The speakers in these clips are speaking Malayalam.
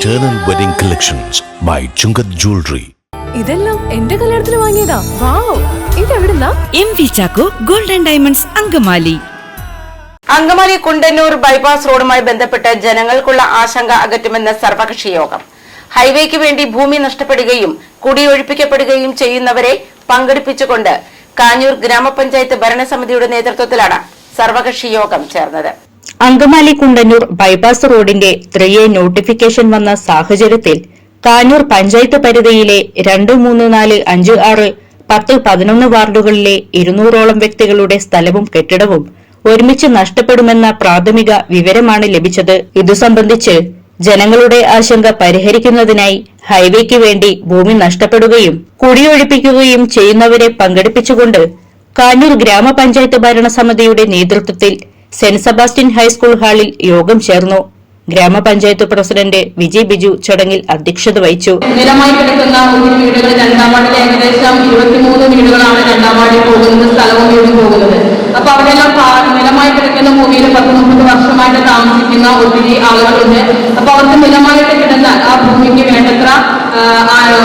Eternal Wedding Collections by Chungath Jewelry. ഇതെല്ലാം എന്റെ കല്യാണത്തിന് വാങ്ങിയതാ. Wow ഇതെവിടുന്നാ? M V Chacko golden diamonds Angamaly. Angamaly Kundannoor bypass റോഡുമായി ബന്ധപ്പെട്ട് ജനങ്ങൾക്കുള്ള ആശങ്ക അകറ്റുമെന്ന് സർവകക്ഷി യോഗം ഹൈവേക്ക് വേണ്ടി ഭൂമി നഷ്ടപ്പെടുകയും കുടിയൊഴിപ്പിക്കപ്പെടുകയും ചെയ്യുന്നവരെ പങ്കെടുപ്പിച്ചുകൊണ്ട് കാഞ്ഞൂർ ഗ്രാമപഞ്ചായത്ത് ഭരണസമിതിയുടെ നേതൃത്വത്തിലാണ് സർവകക്ഷി യോഗം ചേർന്നത്. അങ്കമാലി കുണ്ടന്നൂർ ബൈപ്പാസ് റോഡിന്റെ ത്രീ എ നോട്ടിഫിക്കേഷൻ വന്ന സാഹചര്യത്തിൽ കാനൂർ പഞ്ചായത്ത് പരിധിയിലെ രണ്ട് മൂന്ന് നാല് അഞ്ച് ആറ് പത്ത് പതിനൊന്ന് വാർഡുകളിലെ ഇരുന്നൂറോളം വ്യക്തികളുടെ സ്ഥലവും കെട്ടിടവും ഒരുമിച്ച് നഷ്ടപ്പെടുമെന്ന പ്രാഥമിക വിവരമാണ് ലഭിച്ചത്. ഇതു സംബന്ധിച്ച് ജനങ്ങളുടെ ആശങ്ക പരിഹരിക്കുന്നതിനായി ഹൈവേക്ക് വേണ്ടി ഭൂമി നഷ്ടപ്പെടുകയും കുടിയൊഴിപ്പിക്കുകയും ചെയ്യുന്നവരെ പങ്കെടുപ്പിച്ചുകൊണ്ട് കാനൂർ ഗ്രാമപഞ്ചായത്ത് ഭരണസമിതിയുടെ നേതൃത്വത്തിൽ സെന്റ് സെബാസ്റ്റ്യൻ ഹൈസ്കൂൾ ഹാളിൽ യോഗം ചേർന്നു. ഗ്രാമപഞ്ചായത്ത് പ്രസിഡന്റ് വിജയ് ബിജു ചടങ്ങിൽ അധ്യക്ഷത വഹിച്ചു. നിലമായി കിടക്കുന്ന ഒരു വീടുകൾ രണ്ടാം വാർഡിൽ ഏകദേശം ഇരുപത്തിമൂന്ന് വീടുകളാണ് രണ്ടാം വാർഡിൽ പോകുന്നത് സ്ഥലവും വീടും പോകുന്നത്. അപ്പൊ അവിടെയെല്ലാം നിലമായി കിടക്കുന്ന ഭൂമിയിൽ പത്ത് മുപ്പത് വർഷമായിട്ട് താമസിക്കുന്ന ഒത്തിരി ആളുകളുണ്ട് അപ്പൊ അവർക്ക് നിലമായിട്ട് കിടന്ന ആ ഭൂമിക്ക് വേണ്ടത്ര ആ, ആ,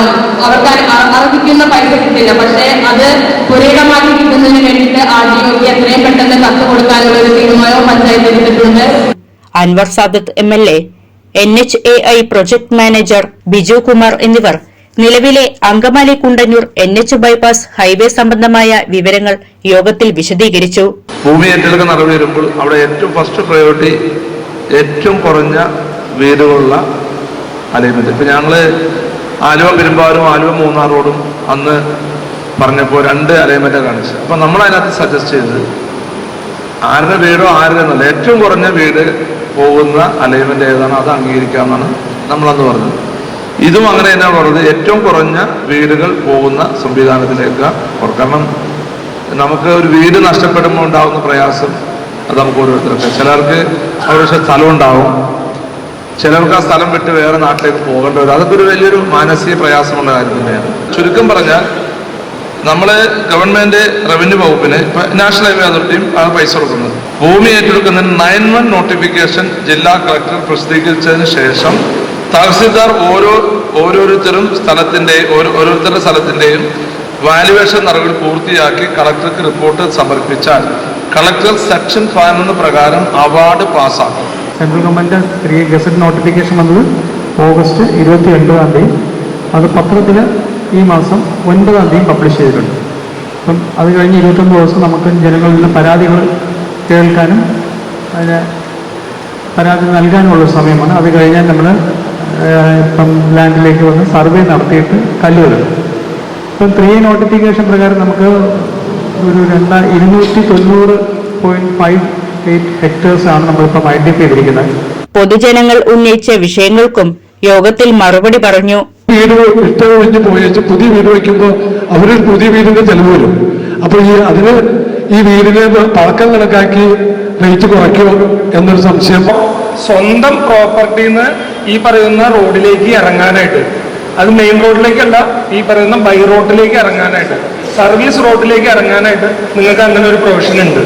അവർക്ക് അർ- അർ- അർഹിക്കുന്ന പൈസ കിട്ടില്ല പക്ഷേ അത് പുരയിടമാക്കി കിട്ടുന്നതിന് വേണ്ടിയിട്ട് ഡി എത്രയും പെട്ടെന്ന് കത്ത് കൊടുക്കാനുള്ള ഒരു തീരുമാനവും പഞ്ചായത്ത് എടുത്തിട്ടുണ്ട് Anwar Sadath M L A N H A I project manager Biju Kumar എന്നിവർ. നിലവിലെ Angamaly Kundannoor N H bypass highway സംബന്ധമായ വിവരങ്ങൾ യോഗത്തിൽ വിശദീകരിച്ചു. ഭൂമി ഏറ്റെടുക്കുന്ന നടപടി വരുമ്പോൾ അവിടെ ഏറ്റവും ഫസ്റ്റ് പ്രയോറിറ്റി ഏറ്റവും കുറഞ്ഞ വീടുകളുള്ള അലൈൻമെന്റ് ഇപ്പൊ ഞങ്ങൾ ആലുവ പെരുമ്പാവൂരും ആലുവ മൂന്നാർ റോഡും അന്ന് പറഞ്ഞപ്പോൾ രണ്ട് അലൈൻമെന്റാണ് കാണിച്ചത്. അപ്പം നമ്മൾ അതിനകത്ത് സജസ്റ്റ് ചെയ്തത് ആരുടെ വീടോ ആരുടെ എന്നല്ല ഏറ്റവും കുറഞ്ഞ വീട് പോകുന്ന അലൈൻമെന്റ് ഏതാണോ അത് അംഗീകരിക്കാമെന്നാണ് നമ്മളന്ന് പറഞ്ഞത്. ഇതും അങ്ങനെ തന്നെയാണ് പറഞ്ഞത് ഏറ്റവും കുറഞ്ഞ വീടുകൾ പോകുന്ന സംവിധാനത്തിലേക്ക്. കാരണം നമുക്ക് ഒരു വീട് നഷ്ടപ്പെടുമ്പോൾ ഉണ്ടാകുന്ന പ്രയാസം അത് നമുക്ക് ഓരോരുത്തർക്ക്. ചിലർക്ക് അവരുടെ സ്ഥലം ഉണ്ടാവും. ചിലർക്ക് ആ സ്ഥലം വിട്ട് വേറെ നാട്ടിലേക്ക് പോകേണ്ടി വരും. അതൊക്കെ ഒരു വലിയൊരു മാനസിക പ്രയാസമുള്ള കാര്യം തന്നെയാണ്. ചുരുക്കം പറഞ്ഞാൽ നമ്മൾ ഗവൺമെന്റ് റവന്യൂ വകുപ്പിന് നാഷണൽ ഹൈവേ അതോറിറ്റിയും ആണ് പൈസ കൊടുക്കുന്നത്. ഭൂമി ഏറ്റെടുക്കുന്നതിന് നയൻ വൺ നോട്ടിഫിക്കേഷൻ ജില്ലാ കളക്ടർ പ്രസിദ്ധീകരിച്ചതിന് ശേഷം തഹസിൽദാർ ഓരോ ഓരോരുത്തരും സ്ഥലത്തിന്റെ ഓരോ ഓരോരുത്തരുടെ സ്ഥലത്തിന്റെയും വാല്യുവേഷൻ നടപടി പൂർത്തിയാക്കി കളക്ടർക്ക് റിപ്പോർട്ട് സമർപ്പിച്ചാൽ കളക്ടർ സെക്ഷൻ പതിനൊന്ന് പ്രകാരം award പാസ്സാക്കും. Central government three gazette notification വന്നത് ഓഗസ്റ്റ് ഇരുപത്തി ഒൻപതാം തീയതി. അത് പത്രത്തിൽ ഈ മാസം ഒൻപതാം തീയതി പബ്ലിഷ് ചെയ്തിട്ടുണ്ട്. അപ്പം അത് കഴിഞ്ഞ് ഇരുപത്തൊമ്പത് ദിവസം നമുക്ക് ജനങ്ങളിൽ നിന്ന് പരാതികൾ കേൾക്കാനും അതിന് പരാതി നൽകാനുമുള്ള സമയമാണ്. അത് കഴിഞ്ഞാൽ നമ്മൾ ഇപ്പം ലാൻഡിലേക്ക് വന്ന് സർവേ നടത്തിയിട്ട് കല്ലുകൾ ഇപ്പം ത്രീ നോട്ടിഫിക്കേഷൻ പ്രകാരം നമുക്ക് ഒരു രണ്ടാ ഇരുന്നൂറ്റി തൊണ്ണൂറ് പോയിന്റ് ഫൈവ് എയ്റ്റ് ഹെക്ടേഴ്സാണ് നമ്മളിപ്പം ഐഡന്റിഫൈ ചെയ്തിരിക്കുന്നത്. പൊതുജനങ്ങൾ ഉന്നയിച്ച വിഷയങ്ങൾക്കും യോഗത്തിൽ മറുപടി പറഞ്ഞു. വീട് ഇഷ്ടം ഒഴിഞ്ഞ് പോയേച്ച് പുതിയ വീട് വയ്ക്കുമ്പോൾ അവരൊരു പുതിയ വീടിന്റെ ചെലവ് വരും. അപ്പൊ ഈ അതിന് ഈ വീടിനെ പഴക്കം കണക്കാക്കി റേറ്റ് കുറയ്ക്കുമോ എന്നൊരു സംശയം. സ്വന്തം പ്രോപ്പർട്ടിയിൽ നിന്ന് ഈ പറയുന്ന റോഡിലേക്ക് ഇറങ്ങാനായിട്ട്. അത് മെയിൻ റോഡിലേക്കല്ല ഈ പറയുന്ന ബൈ റോഡിലേക്ക് ഇറങ്ങാനായിട്ട്. സർവീസ് റോഡിലേക്ക് ഇറങ്ങാനായിട്ട് നിങ്ങൾക്ക് അങ്ങനെ ഒരു പ്രൊവിഷൻ ഉണ്ട്.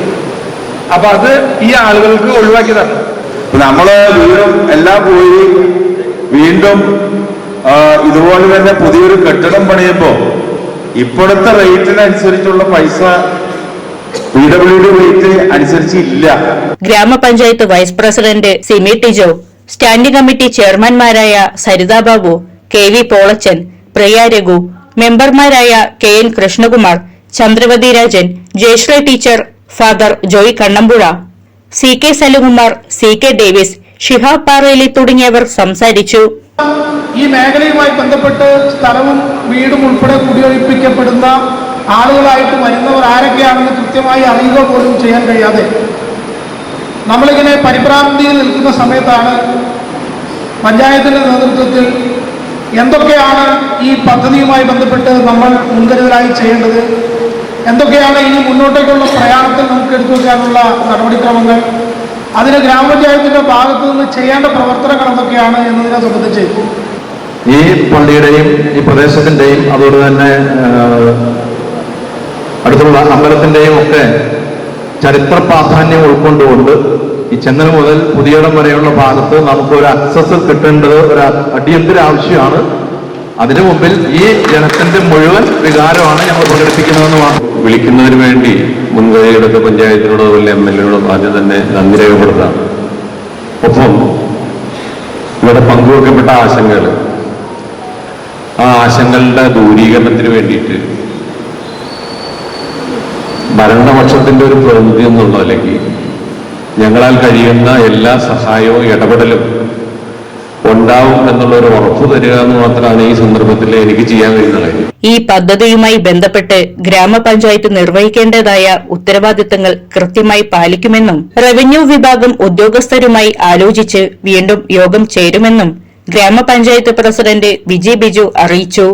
അപ്പൊ അത് ഈ ആളുകൾക്ക് ഒഴിവാക്കി തരണം നമ്മൾ വീടും എല്ലാം പോയി വീണ്ടും ഇതുപോലെ തന്നെ പുതിയൊരു കെട്ടിടം പണിയുമ്പോ ഇപ്പോഴത്തെ റേറ്റിനനുസരിച്ചുള്ള പൈസ പി ഡബ്ല്യു ഡി റേറ്റ് അനുസരിച്ച് ഇല്ല gram panchayat vice president Simi Tijo standing committee ചെയർമാൻമാരായ സരിതാബാബു K V Polachan Priya Raghu മെമ്പർമാരായ K N Krishnakumar Chandravathi Rajan Jayasree teacher father Joy Kannampuzha C K Salukumar C K Davis Shihab Parayili തുടങ്ങിയവർ സംസാരിച്ചു. ഈ മേഖലയുമായി ബന്ധപ്പെട്ട് സ്ഥലവും വീടും ഉൾപ്പെടെ കുടിയൊഴിപ്പിക്കപ്പെടുന്ന ആളുകളായിട്ട് വരുന്നവർ ആരൊക്കെയാണെന്ന് കൃത്യമായി അറിയുക പോലും ചെയ്യാൻ കഴിയാതെ നമ്മളിങ്ങനെ പരിഭ്രാന്തിയിൽ നിൽക്കുന്ന സമയത്താണ് പഞ്ചായത്തിന്റെ നേതൃത്വത്തിൽ എന്തൊക്കെയാണ് ഈ പദ്ധതിയുമായി ബന്ധപ്പെട്ട് നമ്മൾ മുൻകരുതലായി ചെയ്യേണ്ടത്? എന്തൊക്കെയാണ് ഇനി മുന്നോട്ടേക്കുള്ള പ്രയാണത്തിൽ നമുക്ക് എടുത്തു വയ്ക്കാനുള്ള നടപടിക്രമങ്ങൾ? അതിന് ഗ്രാമപഞ്ചായത്തിന്റെ ഭാഗത്തു നിന്ന് ചെയ്യേണ്ട പ്രവർത്തനങ്ങൾ എന്തൊക്കെയാണ് എന്നതിനെ സംബന്ധിച്ച്. ഈ പള്ളിയുടെയും ഈ പ്രദേശത്തിന്റെയും അതുപോലെ തന്നെ അടുത്തുള്ള അമ്പലത്തിന്റെയും ഒക്കെ ചരിത്ര പ്രാധാന്യം ഉൾക്കൊണ്ടുകൊണ്ട് ഈ ചെങ്ങൽ മുതൽ പുതിയടം വരെയുള്ള ഭാഗത്ത് നമുക്ക് ഒരു അക്സസ് കിട്ടേണ്ടത് ഒരു അടിയന്തര ആവശ്യമാണ്. അതിനു മുമ്പിൽ ഈ ജനത്തിന്റെ മുഴുവൻ വികാരമാണ് ഞങ്ങൾ പ്രകടിപ്പിക്കുന്നതെന്ന് വിളിക്കുന്നതിന് വേണ്ടി മുൻകൈയെടുത്ത പഞ്ചായത്തിനോടോ അതുപോലെ എം എൽ എയോടും ആദ്യം തന്നെ നന്ദി രേഖപ്പെടുത്താം. ഒപ്പം ഇവിടെ പങ്കുവെക്കപ്പെട്ട ആശങ്കകൾ. ആ ആശങ്കകളുടെ ദൂരീകരണത്തിന് വേണ്ടിയിട്ട് ഭരണപക്ഷത്തിന്റെ ഒരു പ്രതിനിധി എന്നുള്ള അല്ലെങ്കിൽ ഞങ്ങളാൽ കഴിയുന്ന എല്ലാ സഹായവും ഇടപെടലും ഉണ്ടാവും എന്നുള്ള ഒരു ഉറപ്പ് തരിക എന്ന് മാത്രമാണ് ഈ സന്ദർഭത്തിൽ എനിക്ക് ചെയ്യാൻ കഴിയുന്ന ഈ പദ്ധതിയുമായി ബന്ധപ്പെട്ട് ഗ്രാമപഞ്ചായത്ത് നിർവഹിക്കേണ്ടതായ ഉത്തരവാദിത്തങ്ങൾ കൃത്യമായി പാലിക്കുമെന്നും റവന്യൂ വിഭാഗം ഉദ്യോഗസ്ഥരുമായി ആലോചിച്ച് വീണ്ടും യോഗം ചേരുമെന്നും ഗ്രാമപഞ്ചായത്ത് പ്രസിഡന്റ് വിജയ് ബിജു അറിയിച്ചു.